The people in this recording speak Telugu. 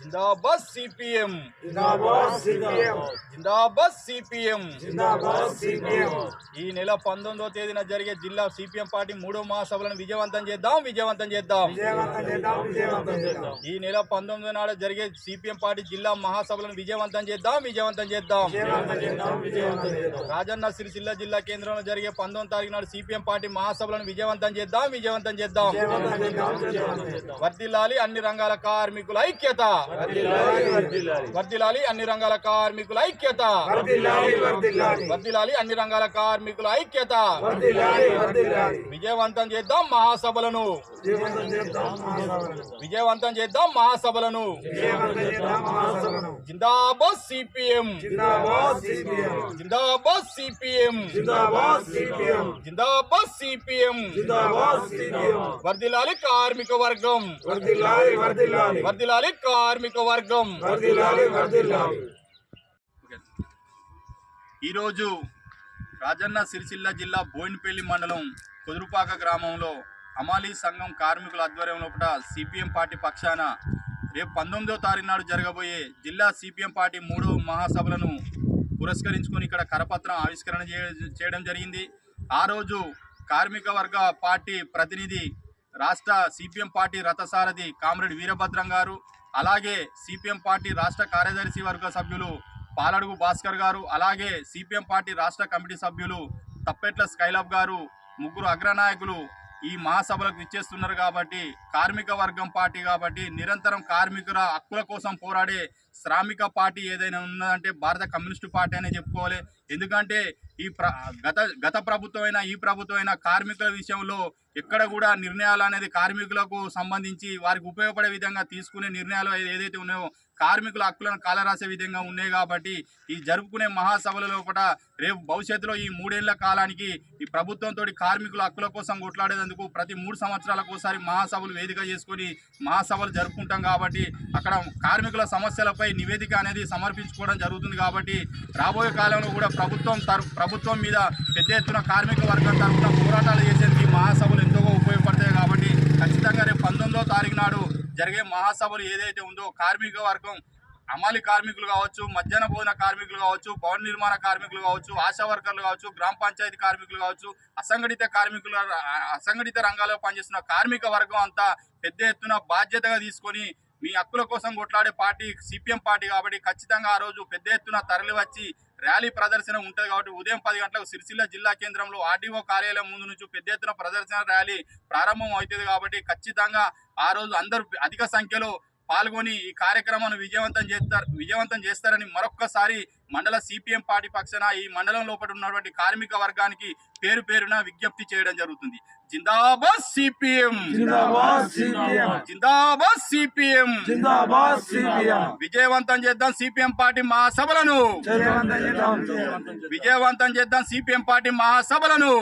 జిందాబాద్ సిపిఎం. జిందాబాద్ సిపిఎం. జిందాబాద్ సిపిఎం. జిందాబాద్ సిపిఎం. ఈ నెల పంతొమ్మిదవ తేదీన జరిగే జిల్లా సిపిఎం పార్టీ మూడో మహాసభలను విజయవంతం చేద్దాం విజయవంతం చేద్దాం. విజయవంతం చేద్దాం విజయవంతం చేద్దాం. ఈ నెల పంతొమ్మిది నాడు జరిగే సిపిఎం పార్టీ జిల్లా మహాసభలను విజయవంతం చేద్దాం విజయవంతం చేద్దాం. విజయవంతం చేద్దాం విజయవంతం చేద్దాం. రాజన్న సిరిసిల్ల జిల్లా కేంద్రంలో జరిగే పంతొమ్మిది తారీఖు నాడు సిపిఎం పార్టీ మహాసభలను విజయవంతం చేద్దాం విజయవంతం చేద్దాం. విజయవంతం చేద్దాం విజయవంతం చేద్దాం. వర్దిల్లాలి అన్ని రంగాల కార్మికుల ఐక్యత. వర్దిల్లాలి. అన్ని రంగాల కార్మికుల ఐక్యత. వర్దిల్లాలి అన్ని రంగాల కార్మికుల ఐక్యత. విజయవంతం చేద్దాం మహాసభలను. విజయవంతం చేద్దాం మహాసభలను. జిందాబాద్ సిపిఎం. జిందాబాద్ సిపిఎం. జిందాబాద్ సిపిఎం. వర్దిలాలి కార్మిక వర్గం. వర్దిలాలి కార్మిక వర్గం. వర్ధిల్లాలి వర్ధిల్లాలి. ఈరోజు రాజన్న సిరిసిల్ల జిల్లా బోయినపల్లి మండలం కుదురుపాక గ్రామంలో అమాలీ సంఘం కార్మికుల ఆధ్వర్యంలో సిపిఎం పార్టీ పక్షాన రేపు పంతొమ్మిదో తారీఖు నాడు జరగబోయే జిల్లా సిపిఎం పార్టీ మూడో మహాసభలను పురస్కరించుకొని ఇక్కడ కరపత్రం ఆవిష్కరణ చేయ- చేయడం జరిగింది. ఆ రోజు కార్మిక వర్గ పార్టీ ప్రతినిధి రాష్ట్ర సిపిఎం పార్టీ రథసారథి కామ్రేడ్ వీరభద్రం గారు అలాగే సిపిఎం పార్టీ రాష్ట్ర కార్యదర్శి వర్గ సభ్యులు పాలడుగు భాస్కర్ గారు అలాగే సిపిఎం పార్టీ రాష్ట్ర కమిటీ సభ్యులు తప్పెట్ల స్కైలబ్ గారు ముగ్గురు అగ్రనాయకులు ఈ మహాసభలకు ఇచ్చేస్తున్నారు కాబట్టి కార్మిక వర్గం పార్టీ కాబట్టి నిరంతరం కార్మికుల హక్కుల కోసం పోరాడే శ్రామిక పార్టీ ఏదైనా ఉన్నదంటే భారత కమ్యూనిస్టు పార్టీ అనే చెప్పుకోవాలి. ఎందుకంటే ఈ ప్ర గత గత ప్రభుత్వమైన ఈ ప్రభుత్వమైన కార్మికుల విషయంలో ఎక్కడ కూడా నిర్ణయాలు అనేది కార్మికులకు సంబంధించి వారికి ఉపయోగపడే విధంగా తీసుకునే నిర్ణయాలు ఏదైతే ఉన్నాయో కార్మికుల హక్కులను కాలరాసే విధంగా ఉన్నాయి కాబట్టి ఈ జరుపుకునే మహాసభలలో కూడా రేపు భవిష్యత్తులో ఈ మూడేళ్ళ కాలానికి ఈ ప్రభుత్వంతో కార్మికుల హక్కుల కోసం కొట్లాడేందుకు ప్రతి మూడు సంవత్సరాలకు ఒకసారి మహాసభలు వేదిక చేసుకొని మహాసభలు జరుపుకుంటాం కాబట్టి అక్కడ కార్మికుల సమస్యలపై నివేదిక అనేది సమర్పించుకోవడం జరుగుతుంది కాబట్టి రాబోయే కాలంలో కూడా ప్రభుత్వం ప్రభుత్వం మీద పెద్ద ఎత్తున కార్మిక వర్గం తరఫున పోరాటాలు చేసేందుకు ఈ మహాసభలు ఎంతగా ఉపయోగపడతాయి కాబట్టి ఖచ్చితంగా రేపు పంతొమ్మిదో తారీఖు నాడు జరిగే మహాసభలు ఏదైతే ఉందో కార్మిక వర్గం అమలి కార్మికులు కావచ్చు మధ్యాహ్న భోజన కార్మికులు కావచ్చు భవన నిర్మాణ కార్మికులు కావచ్చు ఆశా వర్కర్లు కావచ్చు గ్రామ పంచాయతీ కార్మికులు కావచ్చు అసంఘటిత కార్మికుల అసంఘటిత రంగాల్లో పనిచేస్తున్న కార్మిక వర్గం అంతా పెద్ద ఎత్తున బాధ్యతగా తీసుకొని మీ హక్కుల కోసం కొట్లాడే పార్టీ సిపిఎం పార్టీ కాబట్టి ఖచ్చితంగా ఆ రోజు పెద్ద ఎత్తున తరలి వచ్చి ర్యాలీ ప్రదర్శన ఉంటుంది కాబట్టి ఉదయం పది గంటలకు సిరిసిల్ల జిల్లా కేంద్రంలో ఆర్డీఓ కార్యాలయం ముందు నుంచి పెద్ద ఎత్తున ప్రదర్శన ర్యాలీ ప్రారంభం అవుతుంది కాబట్టి ఖచ్చితంగా ఆ రోజు అందరూ అధిక సంఖ్యలో పాల్గొని ఈ కార్యక్రమాన్ని విజయవంతం చేస్తారు విజయవంతం చేస్తారని మరొక్కసారి మండల సిపిఎం పార్టీ పక్షాన ఈ మండలం లోపల ఉన్నటువంటి కార్మిక వర్గానికి పేరు పేరున విజ్ఞప్తి చేయడం జరుగుతుంది. జిందాబాద్ సిపిఎం! జిందాబాద్ సిపిఎం! విజయవంతం చేద్దాం సిపిఎం పార్టీ మహాసభలను! విజయవంతం చేద్దాం! CPM party మహాసభలను!